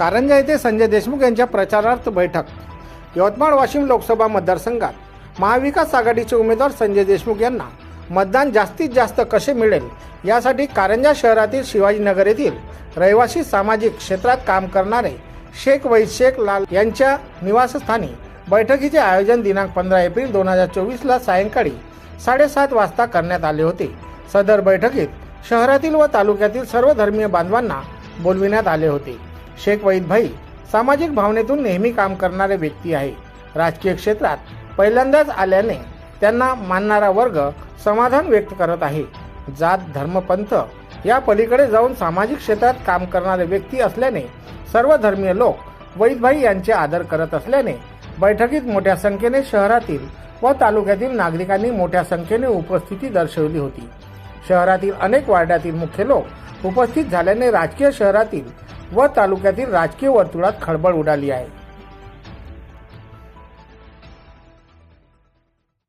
कारंजा येथे संजय देशमुख यांच्या प्रचारार्थ बैठक. यवतमाळ वाशिम लोकसभा मतदारसंघात महाविकास आघाडीचे उमेदवार संजय देशमुख यांना मतदान जास्तीत जास्त कसे मिळेल यासाठी कारंजा शहरातील शिवाजीनगर येथील रहिवासी सामाजिक क्षेत्रात काम करणारे शेख वैद शेख लाल यांच्या निवासस्थानी बैठकीचे आयोजन दिनांक पंधरा एप्रिल दोन हजार चोवीसला सायंकाळी साडेसात वाजता करण्यात आले होते. सदर बैठकीत शहरातील व तालुक्यातील सर्व धर्मीय बांधवांना बोलविण्यात आले होते. शेख वहीद भाई सामाजिक भावनेतून नेहमी काम करणारे व्यक्ती आहे. राजकीय क्षेत्रात पहिल्यांदाच आल्याने त्यांना मानणारा वर्ग समाधान व्यक्त करत आहे. जात धर्मपंथ या पलीकडे जाऊन सामाजिक क्षेत्रात काम करणारे व्यक्ती असल्याने सर्व धर्मीय लोक वैदभाई यांचे आदर करत असल्याने बैठकीत मोठ्या संख्येने शहरातील व तालुक्यातील नागरिकांनी मोठ्या संख्येने उपस्थिती दर्शवली होती. शहरातील अनेक वार्डातील मुख्य लोक उपस्थित झाल्याने राजकीय शहरातील व तालुक्यातील राजकीय वर्तुळात खळबळ उडाली आहे.